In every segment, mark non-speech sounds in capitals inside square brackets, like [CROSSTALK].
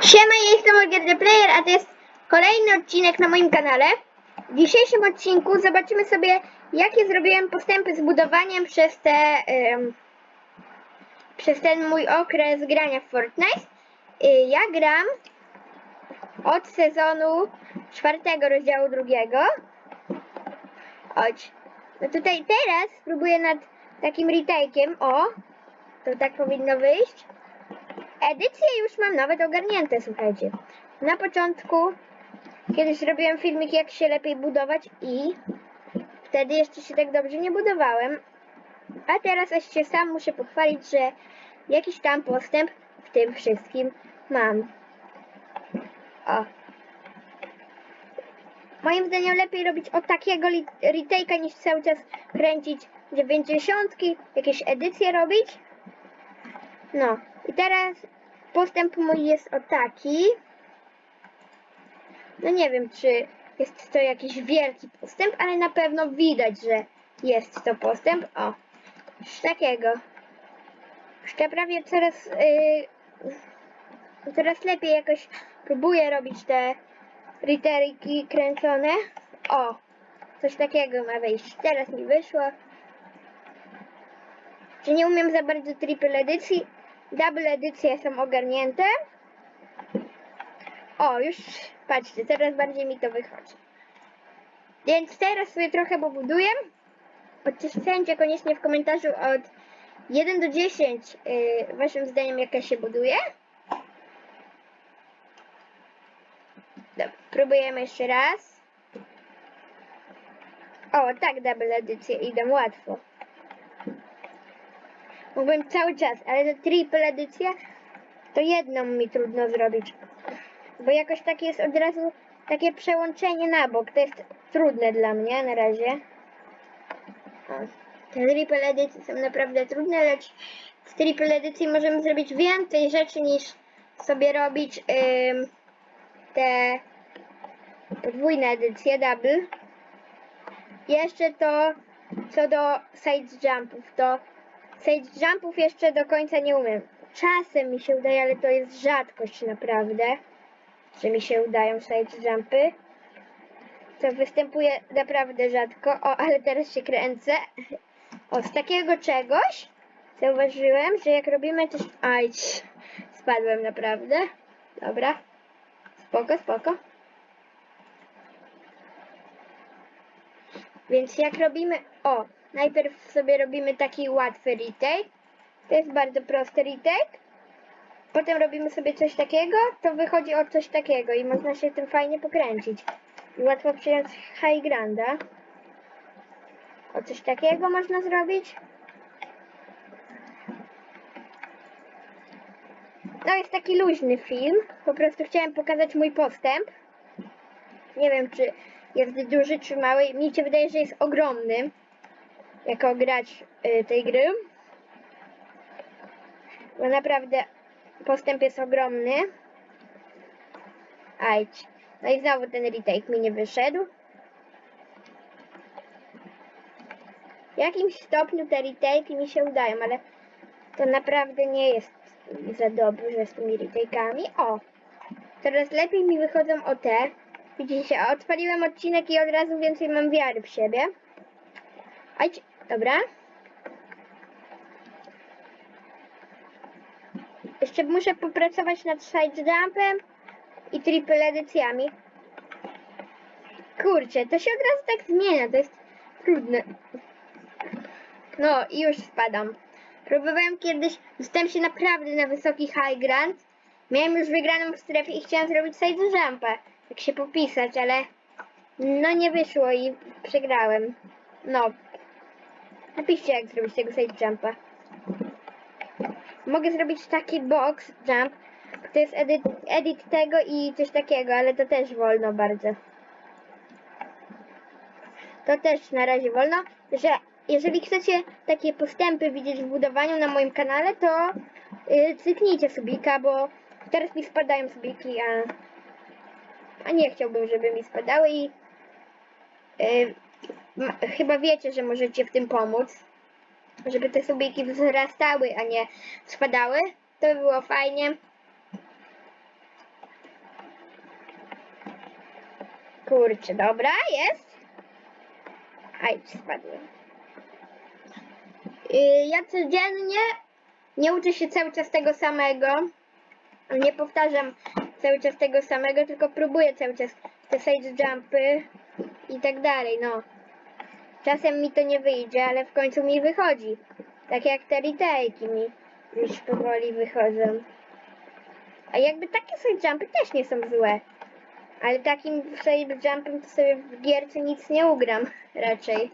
Siema, ja jestem Olger the Player, a to jest kolejny odcinek na moim kanale. W dzisiejszym odcinku zobaczymy sobie, jakie zrobiłem postępy z budowaniem przez te, em, przez ten mój okres grania w Fortnite. Y, ja gram od sezonu czwartego rozdziału drugiego. Chodź. No tutaj teraz spróbuję nad takim retake'iem. O, to tak powinno wyjść. Edycje już mam nawet ogarnięte, słuchajcie. Na początku kiedyś zrobiłem filmik, jak się lepiej budować i wtedy jeszcze się tak dobrze nie budowałem. A teraz aż się sam muszę pochwalić, że jakiś tam postęp w tym wszystkim mam. O. Moim zdaniem lepiej robić od takiego retake'a niż cały czas kręcić 90, jakieś edycje robić. No i teraz postęp mój jest o taki. No nie wiem, czy jest to jakiś wielki postęp, ale na pewno widać, że jest to postęp. O, coś takiego. Jeszcze prawie coraz, yy, coraz lepiej jakoś próbuję robić te literki kręcone. O, coś takiego ma wyjść. Teraz mi wyszło. Czy nie umiem za bardzo triple edycji? Double edycje są ogarnięte. O, już patrzcie, coraz bardziej mi to wychodzi. Więc teraz sobie trochę pobuduję. Ocenicie koniecznie w komentarzu od 1 do 10 yy, waszym zdaniem jaka się buduje. Dobra, próbujemy jeszcze raz. O, tak double edycje idą łatwo. Mógłbym cały czas, ale te triple edycje to jedną mi trudno zrobić. Bo jakoś takie jest od razu takie przełączenie na bok. To jest trudne dla mnie na razie. Te triple edycje są naprawdę trudne, lecz w triple edycji możemy zrobić więcej rzeczy niż sobie robić te podwójne edycje, double. Jeszcze to co do side jumpów, to Side jumpów jeszcze do końca nie umiem. Czasem mi się udaje, ale to jest rzadkość naprawdę, że mi się udają side jumpy. To występuje naprawdę rzadko. O, ale teraz się kręcę. O, z takiego czegoś zauważyłem, że jak robimy coś... Aj, spadłem naprawdę. Dobra. Spoko, spoko. Więc jak robimy... O, najpierw sobie robimy taki łatwy retake. To jest bardzo prosty retake. Potem robimy sobie coś takiego, to wychodzi o coś takiego i można się tym fajnie pokręcić. I łatwo przyjąć high granda. O coś takiego można zrobić. To jest taki luźny film. Po prostu chciałem pokazać mój postęp. Nie wiem, czy jest duży, czy mały. Mi się wydaje, że jest ogromny. Jako gracz y, tej gry. Bo naprawdę postęp jest ogromny. Ajdź. No i znowu ten retake mi nie wyszedł. W jakimś stopniu te retake mi się udają, ale to naprawdę nie jest za dobrze z tymi retake'ami. O! Coraz lepiej mi wychodzą o te. Widzicie, odpaliłem odcinek i od razu więcej mam wiary w siebie. Ajdź, dobra. Jeszcze muszę popracować nad side jumpem i triple edycjami. Kurczę, to się od razu tak zmienia, to jest trudne. No i już spadam. Próbowałem kiedyś, dostałem się naprawdę na wysoki high ground. Miałem już wygraną w strefie i chciałem zrobić side jumpa. Tak się popisać, ale no nie wyszło i przegrałem. No. Napiszcie jak zrobić tego side jumpa. Mogę zrobić taki box jump. To jest edit, edit tego i coś takiego, ale to też wolno bardzo. To też na razie wolno, że jeżeli chcecie takie postępy widzieć w budowaniu na moim kanale, to yy, cyknijcie subika, bo teraz mi spadają subiki, a, a nie chciałbym, żeby mi spadały i yy, Chyba wiecie, że możecie w tym pomóc, żeby te subiki wzrastały, a nie spadały. To by było fajnie. Kurczę, dobra, jest. Aj, spadłem. Y, ja codziennie nie uczę się cały czas tego samego. Nie powtarzam cały czas tego samego, tylko próbuję cały czas te sage jumpy i tak dalej, no. Czasem mi to nie wyjdzie, ale w końcu mi wychodzi. Tak jak te retake'i mi już powoli wychodzą. A jakby takie side jumpy też nie są złe. Ale takim side jumpem to sobie w gierce nic nie ugram [LAUGHS] raczej.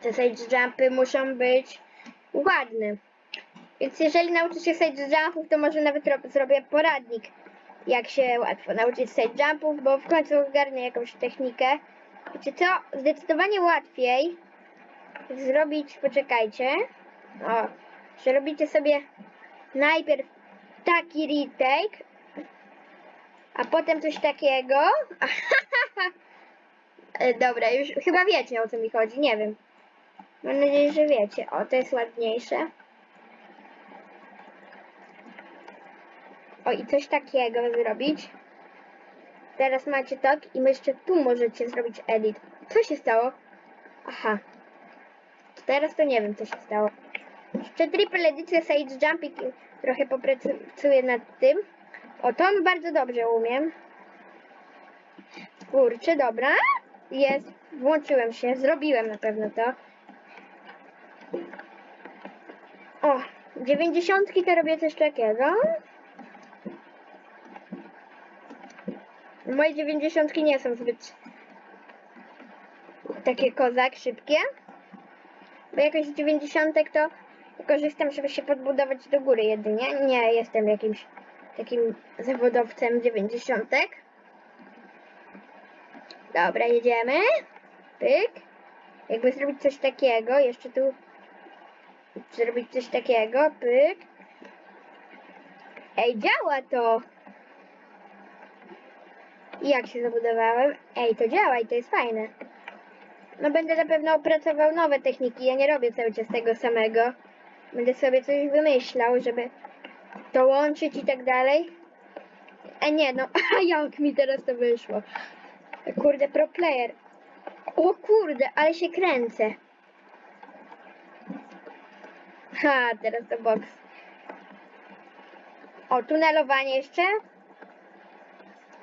Te side jumpy muszą być ładne. Więc jeżeli nauczysz się side jumpów, to może nawet ro- zrobię poradnik, jak się łatwo nauczyć side jumpów, bo w końcu ogarnę jakąś technikę. Wiecie co? Zdecydowanie łatwiej zrobić, poczekajcie, o, że robicie sobie najpierw taki retake, a potem coś takiego. [LAUGHS] E, Dobra, już chyba wiecie o co mi chodzi, nie wiem. Mam nadzieję, że wiecie. O, to jest ładniejsze. O, i coś takiego zrobić. Teraz macie tak i jeszcze tu możecie zrobić edit. Co się stało? Aha. Teraz to nie wiem, co się stało. Jeszcze triple edycja Sage Jumping trochę popracuję nad tym. O, to bardzo dobrze umiem. Kurczę, dobra. Jest. Włączyłem się. Zrobiłem na pewno to. O, dziewięćdziesiątki to robię coś takiego. Moje dziewięćdziesiątki nie są zbyt takie kozak, szybkie. Bo jakoś z dziewięćdziesiątek to korzystam, żeby się podbudować do góry jedynie. Nie jestem jakimś takim zawodowcem dziewięćdziesiątek. Dobra, jedziemy. Pyk. Jakby zrobić coś takiego, jeszcze tu zrobić coś takiego, pyk. Ej, działa to! Jak się zabudowałem? Ej, to działa i to jest fajne. No będę na pewno opracował nowe techniki, ja nie robię cały czas tego samego. Będę sobie coś wymyślał, żeby to łączyć i tak dalej. A nie, no, [LAUGHS] a jak mi teraz to wyszło? Kurde, pro player. O kurde, ale się kręcę. Ha, teraz to box. O, tunelowanie jeszcze.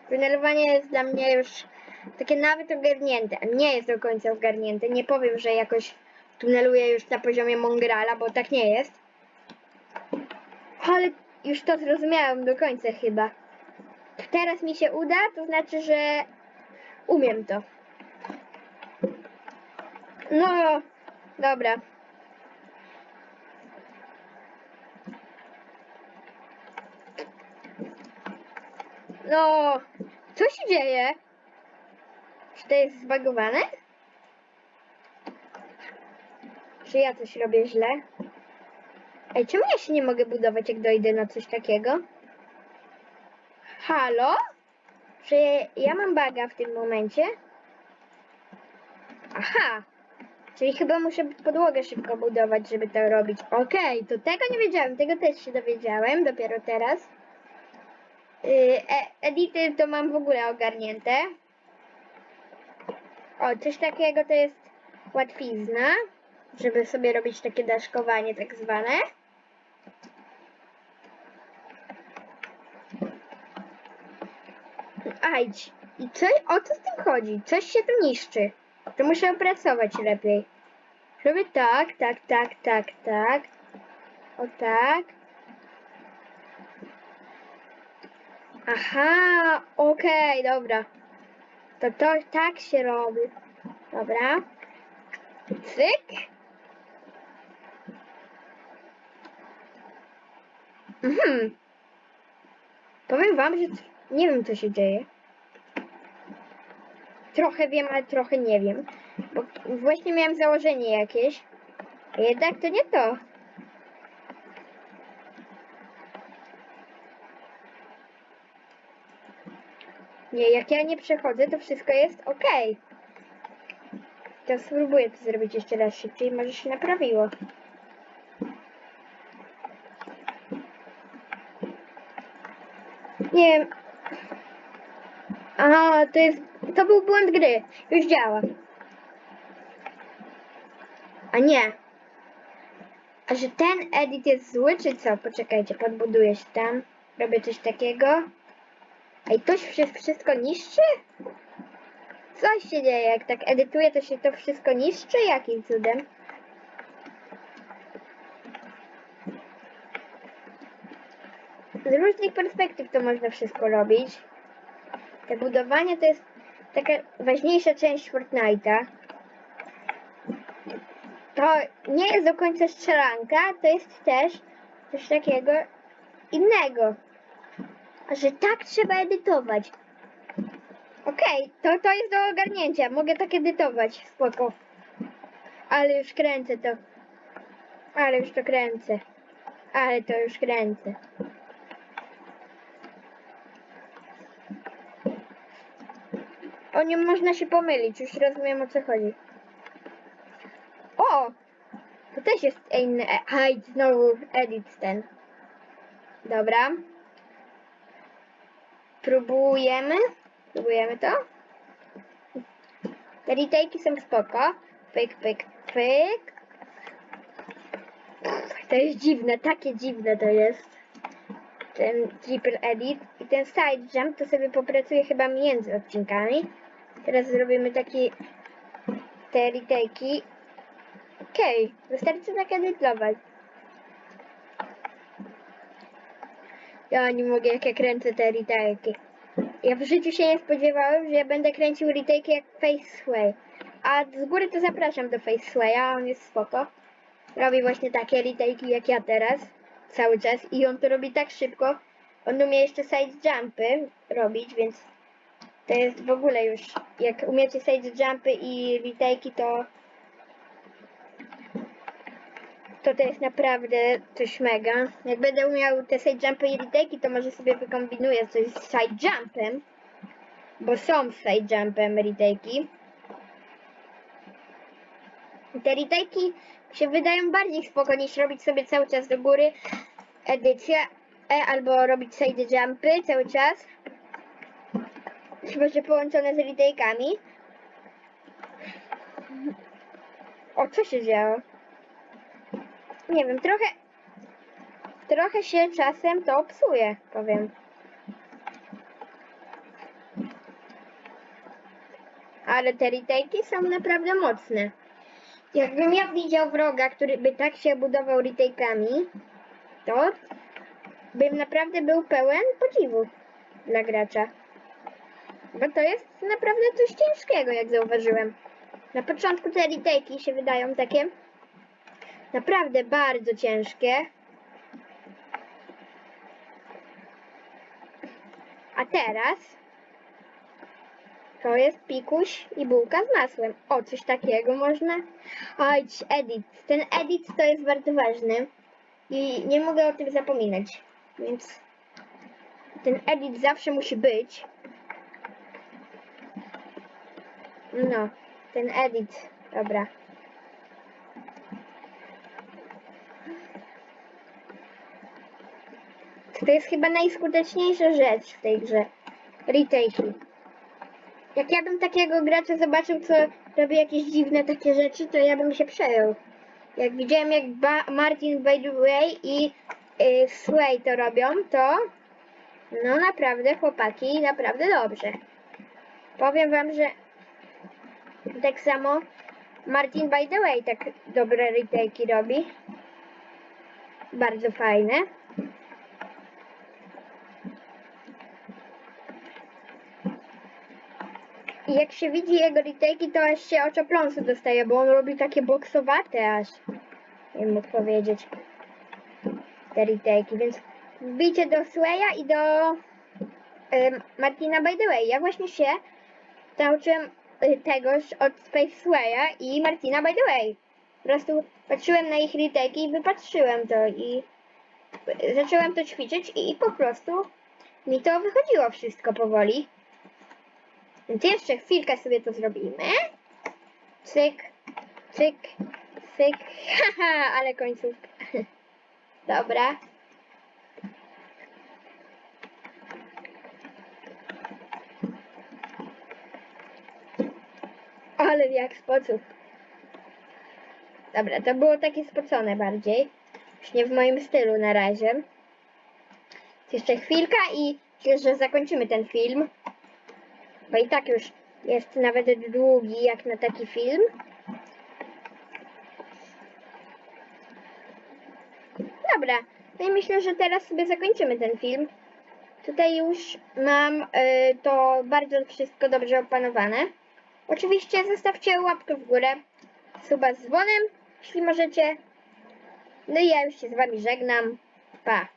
Tunelowanie jest dla mnie już takie nawet ogarnięte. Nie jest do końca ogarnięte. Nie powiem, że jakoś tuneluję już na poziomie Mongrala, bo tak nie jest. Ale już to zrozumiałem do końca chyba. Teraz mi się uda, to znaczy, że umiem to. No, dobra. No, co się dzieje? Czy to jest zbagowane? Czy ja coś robię źle? Ej, czemu ja się nie mogę budować, jak dojdę na coś takiego? Halo? Czy ja mam baga w tym momencie? Aha! Czyli chyba muszę podłogę szybko budować, żeby to robić. Okej, to tego nie wiedziałem, tego też się dowiedziałem, dopiero teraz. Yy, e edity to mam w ogóle ogarnięte. O, coś takiego to jest łatwizna, żeby sobie robić takie daszkowanie tak zwane. Ajdź, i co, o co z tym chodzi? Coś się tu niszczy. To muszę opracować lepiej. Robię tak, tak, tak, tak, tak. O tak. Aha, okej, dobra. To, to tak się robi. Dobra. Cyk. Mhm. Powiem wam, że nie wiem co się dzieje. Trochę wiem, ale trochę nie wiem. Bo właśnie miałem założenie jakieś. Jednak to nie to. Nie, jak ja nie przechodzę, to wszystko jest ok. To spróbuję to zrobić jeszcze raz szybciej, może się naprawiło. Nie wiem. A, to jest, to był błąd gry. Już działa. A nie. A że ten edit jest zły, czy co? Poczekajcie, podbuduję się tam. Robię coś takiego. Ej, to się wszystko niszczy? Co się dzieje? Jak tak edytuję, to się to wszystko niszczy? Jakim cudem? Z różnych perspektyw to można wszystko robić. Te budowanie to jest taka ważniejsza część Fortnite'a. To nie jest do końca strzelanka, to jest też coś takiego innego. Że tak trzeba edytować. Okej, to, to jest do ogarnięcia. Mogę tak edytować, spoko. Ale już kręcę to. Ale już to kręcę. Ale to już kręcę. O nim można się pomylić, już rozumiem o co chodzi. O! To też jest inny. e- Aj, znowu edit ten. Dobra. Próbujemy. Próbujemy to. Retake'i są spoko. Pyk, pyk, pyk. To jest dziwne, takie dziwne to jest. Ten triple edit. I ten side jump to sobie popracuję chyba między odcinkami. Teraz zrobimy taki te retake'i. Okej, wystarczy tak edytować. Ja nie mogę, jak ja kręcę te retake'i. Ja w życiu się nie spodziewałem, że ja będę kręcił retake jak Faceway. A z góry to zapraszam do Facewaya, on jest spoko. Robi właśnie takie retake'i jak ja teraz, cały czas. I on to robi tak szybko. On umie jeszcze side jumpy robić, więc to jest w ogóle już, jak umiecie side jumpy i retake'i, to to to jest naprawdę coś mega. Jak będę umiał te side jumpy i retake'i, to może sobie wykombinuję coś z side jumpem, bo są side jumpem retake'i. Te retake'i się wydają bardziej spoko niż robić sobie cały czas do góry edycję, e, albo robić side jumpy cały czas. Chyba, że połączone z retake'ami. O, co się działo? Nie wiem, trochę... Trochę się czasem to psuje, powiem. Ale te retake'i są naprawdę mocne. Jakbym ja widział wroga, który by tak się budował retake'ami, to bym naprawdę był pełen podziwu dla gracza. Bo to jest naprawdę coś ciężkiego, jak zauważyłem. Na początku te retake'i się wydają takie naprawdę bardzo ciężkie. A teraz to jest pikuś i bułka z masłem. O, coś takiego można. Oj, edit. Ten edit to jest bardzo ważny i nie mogę o tym zapominać. Więc ten edit zawsze musi być. No, ten edit. Dobra. To jest chyba najskuteczniejsza rzecz w tej grze. Retake'i. Jak ja bym takiego gracza zobaczył, co robi jakieś dziwne takie rzeczy, to ja bym się przejął. Jak widziałem, jak ba Martin by the way i y, Sway to robią, to no naprawdę chłopaki, naprawdę dobrze. Powiem wam, że tak samo Martin by the way tak dobre retake'i robi. Bardzo fajne. I jak się widzi jego retake'i, to aż się oczopląsu dostaje, bo on robi takie boksowate aż. Nie mógł powiedzieć. Te retake'i, więc wbijcie do Swaya i do ym, Martina by the way. Ja właśnie się nauczyłem y, tegoż od Space Swaya i Martina by the way. Po prostu patrzyłem na ich retake'i i wypatrzyłem to i y, zacząłem to ćwiczyć i po prostu mi to wychodziło wszystko powoli. Więc jeszcze chwilkę sobie to zrobimy. Cyk, cyk, cyk. Haha, [LAUGHS] ale końcówka. [LAUGHS] Dobra. Ale jak spoców. Dobra, to było takie spocone bardziej. Już nie w moim stylu na razie. Jeszcze chwilka i myślę, że zakończymy ten film. Bo i tak już jest nawet długi jak na taki film. Dobra, no i myślę, że teraz sobie zakończymy ten film. Tutaj już mam y, to bardzo wszystko dobrze opanowane. Oczywiście zostawcie łapkę w górę, suba z dzwonem, jeśli możecie. No i ja już się z wami żegnam. Pa!